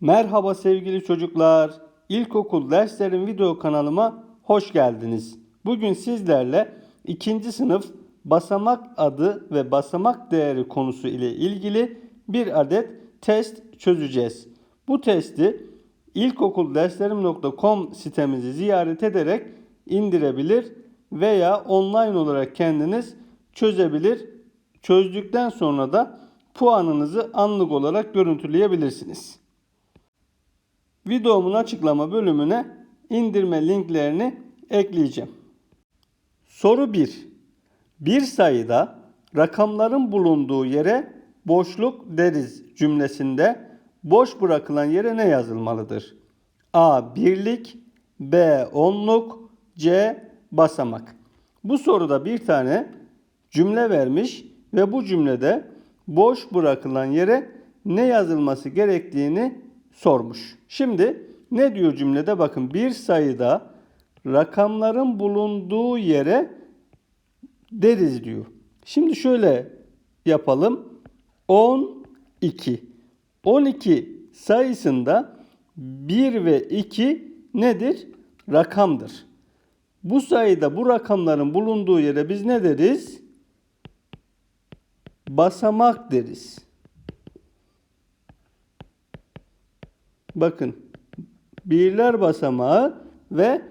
Merhaba sevgili çocuklar. İlkokul derslerim video kanalıma hoş geldiniz. Bugün sizlerle ikinci sınıf basamak adı ve basamak değeri konusu ile ilgili bir adet test çözeceğiz. Bu testi ilkokulderslerim.com sitemizi ziyaret ederek indirebilir veya online olarak kendiniz çözebilir. Çözdükten sonra da puanınızı anlık olarak görüntüleyebilirsiniz. Videomun açıklama bölümüne indirme linklerini ekleyeceğim. Soru 1. Bir sayıda rakamların bulunduğu yere boşluk deriz cümlesinde boş bırakılan yere ne yazılmalıdır? A. Birlik B. Onluk C. Basamak. Bu soruda bir tane cümle vermiş ve bu cümlede boş bırakılan yere ne yazılması gerektiğini sormuş. Şimdi ne diyor cümlede? Bakın bir sayıda rakamların bulunduğu yere deriz diyor. Şimdi şöyle yapalım. 12. 12 sayısında 1 ve 2 nedir? Rakamdır. Bu sayıda bu rakamların bulunduğu yere biz ne deriz? Basamak deriz. Bakın birler basamağı ve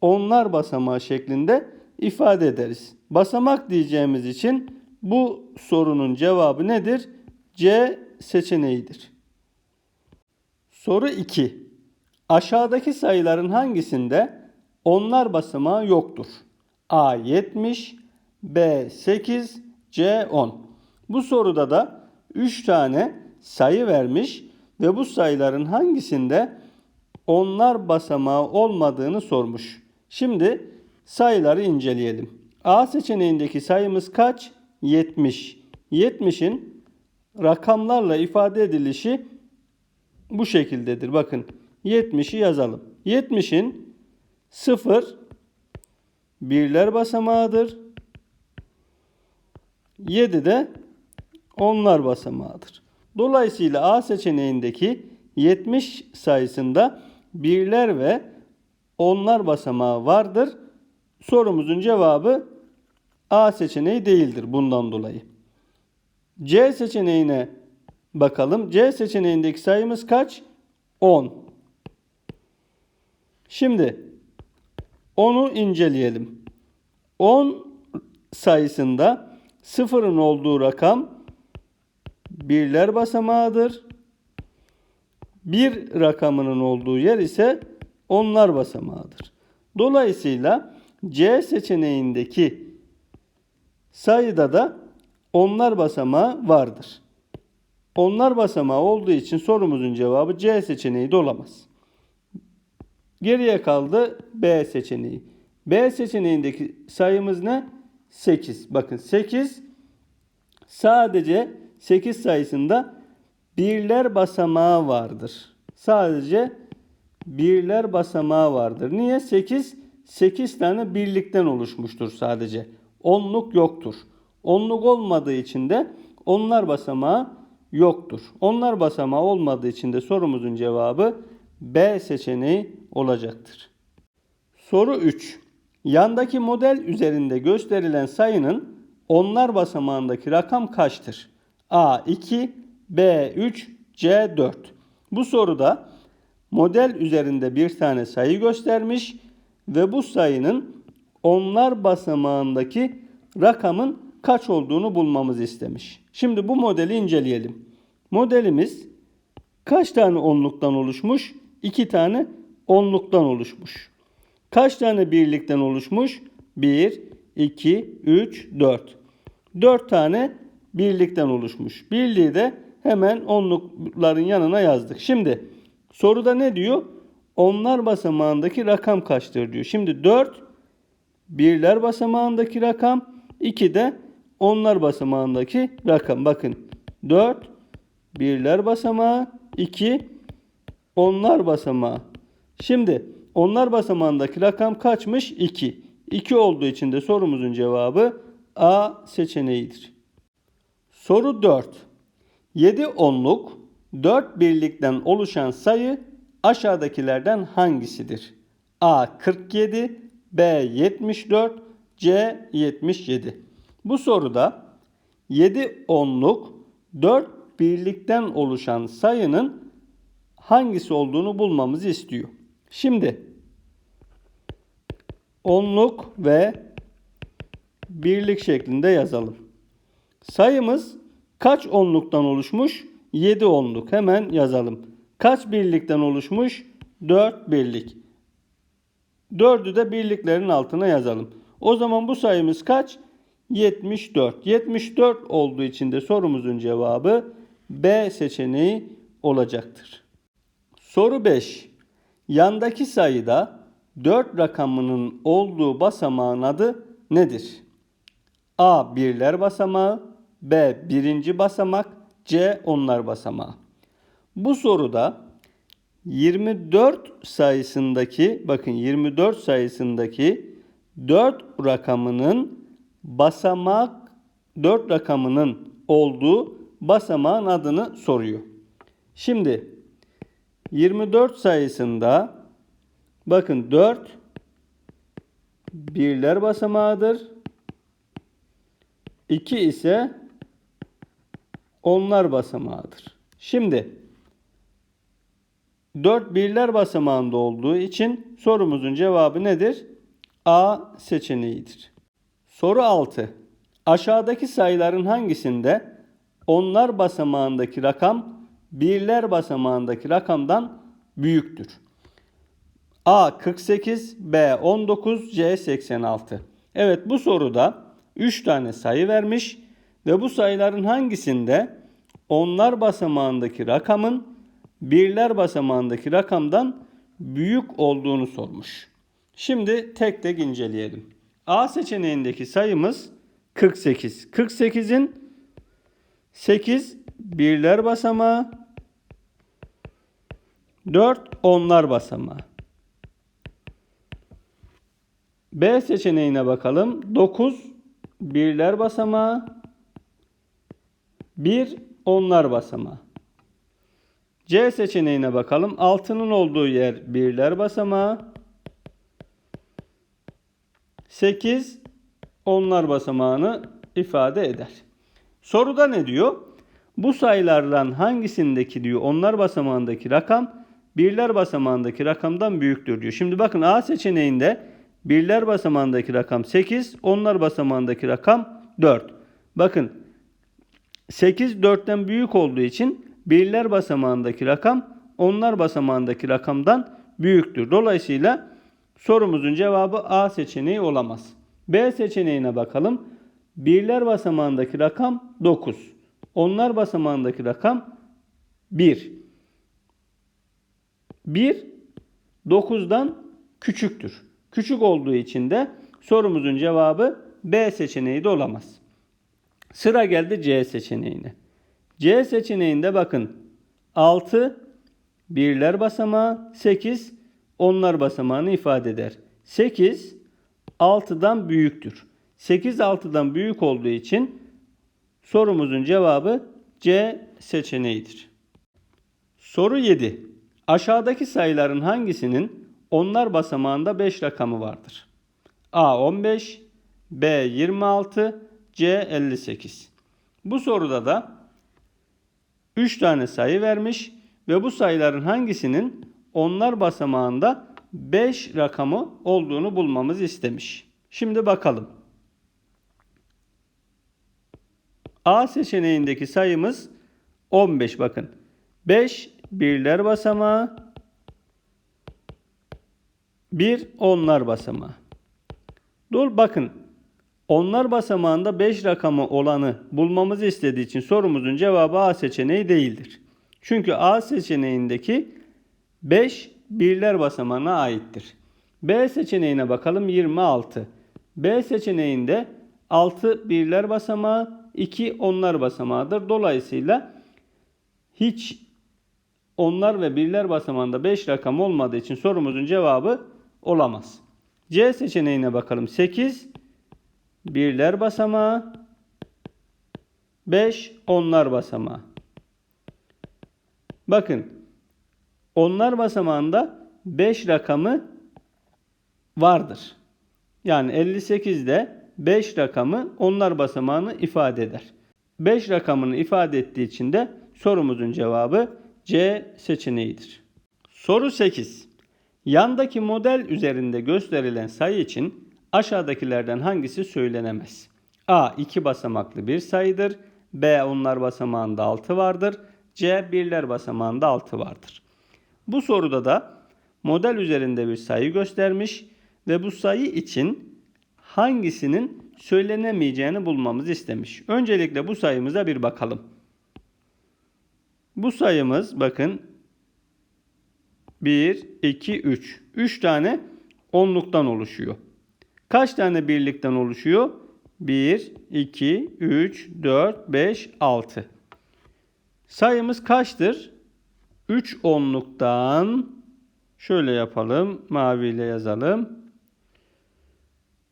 onlar basamağı şeklinde ifade ederiz. Basamak diyeceğimiz için bu sorunun cevabı nedir? C seçeneğidir. Soru 2. Aşağıdaki sayıların hangisinde onlar basamağı yoktur? A 70, B 8, C 10. Bu soruda da 3 tane sayı vermiş ve bu sayıların hangisinde onlar basamağı olmadığını sormuş. Şimdi sayıları inceleyelim. A seçeneğindeki sayımız kaç? 70. 70'in rakamlarla ifade edilişi bu şekildedir. Bakın 70'i yazalım. 70'in 0 birler basamağıdır. 7 de onlar basamağıdır. Dolayısıyla A seçeneğindeki 70 sayısında birler ve onlar basamağı vardır. Sorumuzun cevabı A seçeneği değildir bundan dolayı. C seçeneğine bakalım. C seçeneğindeki sayımız kaç? 10. Şimdi 10'u inceleyelim. 10 sayısında sıfırın olduğu rakam birler basamağıdır. Bir rakamının olduğu yer ise onlar basamağıdır. Dolayısıyla C seçeneğindeki sayıda da onlar basamağı vardır. Onlar basamağı olduğu için sorumuzun cevabı C seçeneği de olamaz. Geriye kaldı B seçeneği. B seçeneğindeki sayımız ne? 8. Bakın 8 sadece 8 sayısında birler basamağı vardır. Sadece birler basamağı vardır. Niye? 8 8 tane birlikten oluşmuştur sadece. Onluk yoktur. Onluk olmadığı için de onlar basamağı yoktur. Onlar basamağı olmadığı için de sorumuzun cevabı B seçeneği olacaktır. Soru 3. Yandaki model üzerinde gösterilen sayının onlar basamağındaki rakam kaçtır? A 2, B 3, C 4. Bu soruda model üzerinde bir tane sayı göstermiş ve bu sayının onlar basamağındaki rakamın kaç olduğunu bulmamızı istemiş. Şimdi bu modeli inceleyelim. Modelimiz kaç tane onluktan oluşmuş? 2 tane onluktan oluşmuş. Kaç tane birlikten oluşmuş? 1, 2, 3, 4. 4 tane birlikten oluşmuş. Birliği de hemen onlukların yanına yazdık. Şimdi soruda ne diyor? Onlar basamağındaki rakam kaçtır diyor. Şimdi 4 birler basamağındaki rakam, 2 de onlar basamağındaki rakam. Bakın 4 birler basamağı, 2 onlar basamağı. Şimdi onlar basamağındaki rakam kaçmış? 2. 2 olduğu için de sorumuzun cevabı A seçeneğidir. Soru 4. 7 onluk, 4 birlikten oluşan sayı aşağıdakilerden hangisidir? A 47, B 74, C 77. Bu soruda 7 onluk 4 birlikten oluşan sayının hangisi olduğunu bulmamızı istiyor. Şimdi onluk ve birlik şeklinde yazalım. Sayımız kaç onluktan oluşmuş? 7 onluk. Hemen yazalım. Kaç birlikten oluşmuş? 4 birlik. 4'ü de birliklerin altına yazalım. O zaman bu sayımız kaç? 74. 74 olduğu için de sorumuzun cevabı B seçeneği olacaktır. Soru 5. Yandaki sayıda 4 rakamının olduğu basamağın adı nedir? A. Birler basamağı B. Birinci basamak C. Onlar basamağı. Bu soruda 24 sayısındaki bakın 24 sayısındaki 4 rakamının basamak 4 rakamının olduğu basamağın adını soruyor. Şimdi 24 sayısında bakın 4 birler basamağıdır. 2 ise onlar basamağıdır. Şimdi 4 birler basamağında olduğu için sorumuzun cevabı nedir? A seçeneğidir. Soru 6. Aşağıdaki sayıların hangisinde onlar basamağındaki rakam birler basamağındaki rakamdan büyüktür? A 48, B 19, C 86. Evet bu soruda 3 tane sayı vermiş ve bu sayıların hangisinde onlar basamağındaki rakamın birler basamağındaki rakamdan büyük olduğunu sormuş. Şimdi tek tek inceleyelim. A seçeneğindeki sayımız 48. 48'in 8 birler basamağı 4 onlar basamağı. B seçeneğine bakalım. 9 birler basamağı 1 onlar basamağı. C seçeneğine bakalım. 6'nın olduğu yer birler basamağı. 8 onlar basamağını ifade eder. Soruda ne diyor? Bu sayılardan hangisindeki diyor onlar basamağındaki rakam birler basamağındaki rakamdan büyüktür diyor. Şimdi bakın A seçeneğinde birler basamağındaki rakam 8, onlar basamağındaki rakam 4. Bakın 8 4'ten büyük olduğu için birler basamağındaki rakam onlar basamağındaki rakamdan büyüktür. Dolayısıyla sorumuzun cevabı A seçeneği olamaz. B seçeneğine bakalım. Birler basamağındaki rakam 9. Onlar basamağındaki rakam 1. 1 9'dan küçüktür. Küçük olduğu için de sorumuzun cevabı B seçeneği de olamaz. Sıra geldi C seçeneğine. C seçeneğinde bakın 6 birler basamağı 8 onlar basamağını ifade eder. 8 6'dan büyüktür. 8 6'dan büyük olduğu için sorumuzun cevabı C seçeneğidir. Soru 7. Aşağıdaki sayıların hangisinin onlar basamağında 5 rakamı vardır? A 15, B 26, C 58. Bu soruda da 3 tane sayı vermiş ve bu sayıların hangisinin onlar basamağında 5 rakamı olduğunu bulmamızı istemiş. Şimdi bakalım. A seçeneğindeki sayımız 15 bakın. 5 birler basamağı 1 onlar basamağı. Dur bakın. Onlar basamağında 5 rakamı olanı bulmamızı istediği için sorumuzun cevabı A seçeneği değildir. Çünkü A seçeneğindeki 5 birler basamağına aittir. B seçeneğine bakalım 26. B seçeneğinde 6 birler basamağı, 2 onlar basamağıdır. Dolayısıyla hiç onlar ve birler basamağında 5 rakam olmadığı için sorumuzun cevabı olamaz. C seçeneğine bakalım. 8 birler basamağı 5 onlar basamağı. Bakın onlar basamağında 5 rakamı vardır. Yani 58'de 5 rakamı onlar basamağını ifade eder. 5 rakamını ifade ettiği için de sorumuzun cevabı C seçeneğidir. Soru 8. Yandaki model üzerinde gösterilen sayı için aşağıdakilerden hangisi söylenemez? A. 2 basamaklı bir sayıdır. B. Onlar basamağında 6 vardır. C. Birler basamağında 6 vardır. Bu soruda da model üzerinde bir sayı göstermiş ve bu sayı için hangisinin söylenemeyeceğini bulmamızı istemiş. Öncelikle bu sayımıza bir bakalım. Bu sayımız bakın 1, 2, 3. 3 tane onluktan oluşuyor. Kaç tane birlikten oluşuyor? 1, 2, 3, 4, 5, 6. Sayımız kaçtır? 3 onluktan şöyle yapalım. Maviyle yazalım.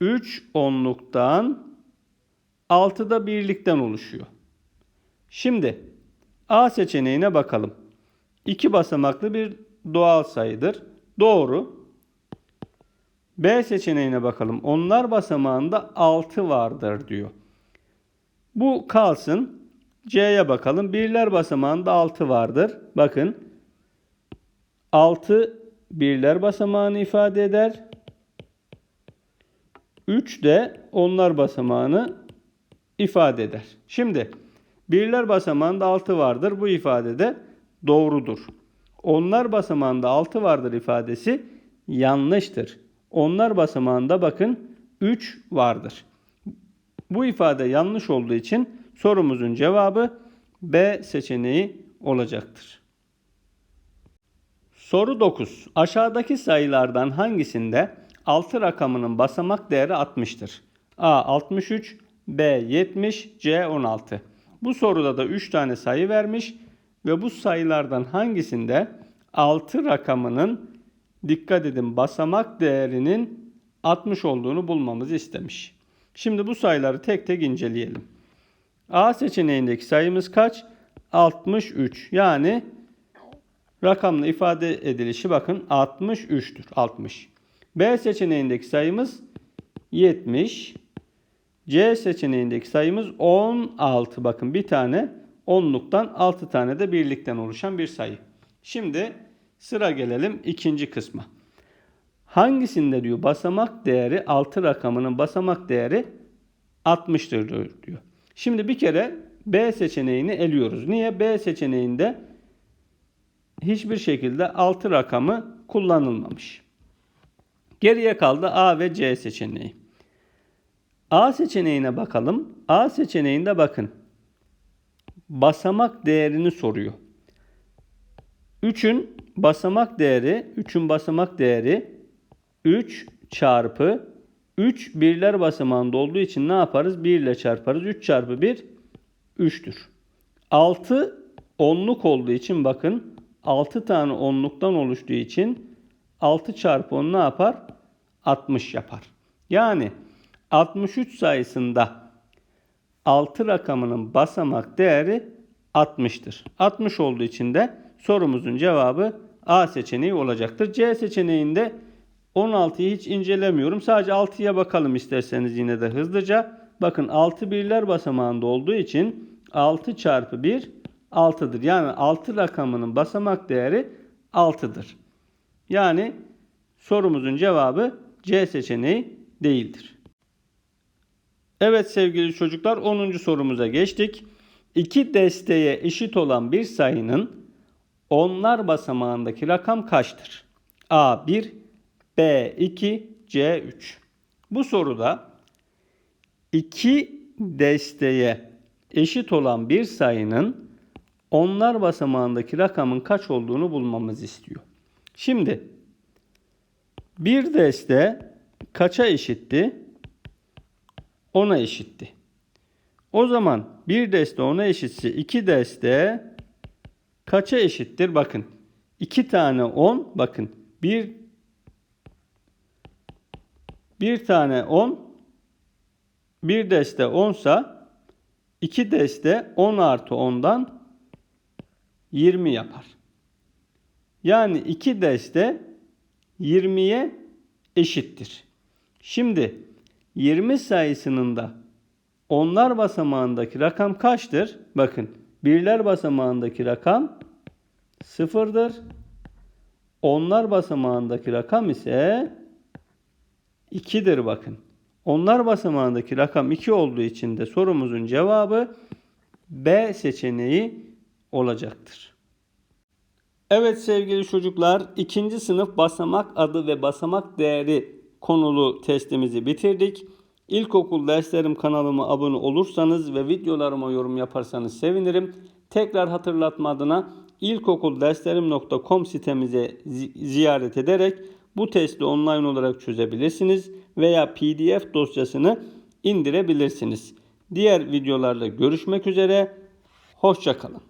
3 onluktan 6 da birlikten oluşuyor. Şimdi A seçeneğine bakalım. 2 basamaklı bir doğal sayıdır. Doğru. B seçeneğine bakalım. Onlar basamağında 6 vardır diyor. Bu kalsın. C'ye bakalım. Birler basamağında 6 vardır. Bakın. 6 birler basamağını ifade eder. 3 de onlar basamağını ifade eder. Şimdi birler basamağında 6 vardır. Bu ifade de doğrudur. Onlar basamağında 6 vardır ifadesi yanlıştır. Onlar basamağında bakın 3 vardır. Bu ifade yanlış olduğu için sorumuzun cevabı B seçeneği olacaktır. Soru 9. Aşağıdaki sayılardan hangisinde 6 rakamının basamak değeri 60'tır? A 63, B 70, C 16. Bu soruda da 3 tane sayı vermiş ve bu sayılardan hangisinde 6 rakamının dikkat edin basamak değerinin 60 olduğunu bulmamızı istemiş. Şimdi bu sayıları tek tek inceleyelim. A seçeneğindeki sayımız kaç? 63. Yani rakamla ifade edilişi bakın 63'tür. 60. B seçeneğindeki sayımız 70. C seçeneğindeki sayımız 16. Bakın bir tane onluktan 6 tane de birlikten oluşan bir sayı. Şimdi sıra gelelim ikinci kısma. Hangisinde diyor basamak değeri 6 rakamının basamak değeri 60'tır diyor. Şimdi bir kere B seçeneğini eliyoruz. Niye? B seçeneğinde hiçbir şekilde 6 rakamı kullanılmamış. Geriye kaldı A ve C seçeneği. A seçeneğine bakalım. A seçeneğinde bakın. Basamak değerini soruyor. 3'ün basamak değeri, 3'ün basamak değeri 3 çarpı 3 birler basamağında olduğu için ne yaparız? 1 ile çarparız. 3 çarpı 1 3'tür. 6 onluk olduğu için bakın 6 tane onluktan oluştuğu için 6 çarpı 10 ne yapar? 60 yapar. Yani 63 sayısında 6 rakamının basamak değeri 60'tır. 60 olduğu için de sorumuzun cevabı A seçeneği olacaktır. C seçeneğinde 16'yı hiç incelemiyorum. Sadece 6'ya bakalım isterseniz yine de hızlıca. Bakın 6 birler basamağında olduğu için 6 çarpı 1 6'dır. Yani 6 rakamının basamak değeri 6'dır. Yani sorumuzun cevabı C seçeneği değildir. Evet sevgili çocuklar 10. sorumuza geçtik. İki desteye eşit olan bir sayının onlar basamağındaki rakam kaçtır? A1, B2, C3. Bu soruda iki desteye eşit olan bir sayının onlar basamağındaki rakamın kaç olduğunu bulmamızı istiyor. Şimdi bir deste kaça eşitti? 10'a eşitti. O zaman bir deste 10'a eşitse iki deste kaça eşittir? Bakın. 2 tane 10 bakın. Bir bir tane 10 bir deste 10 sa 2 deste 10 artı 10'dan 20 yapar. Yani 2 deste 20'ye eşittir. Şimdi 20 sayısının da onlar basamağındaki rakam kaçtır? Bakın birler basamağındaki rakam sıfırdır. Onlar basamağındaki rakam ise 2'dir bakın. Onlar basamağındaki rakam 2 olduğu için de sorumuzun cevabı B seçeneği olacaktır. Evet sevgili çocuklar, ikinci sınıf basamak adı ve basamak değeri konulu testimizi bitirdik. İlkokul derslerim kanalıma abone olursanız ve videolarıma yorum yaparsanız sevinirim. Tekrar hatırlatma adına ilkokulderslerim.com sitemize zi- ziyaret ederek bu testi online olarak çözebilirsiniz veya PDF dosyasını indirebilirsiniz. Diğer videolarda görüşmek üzere. Hoşçakalın.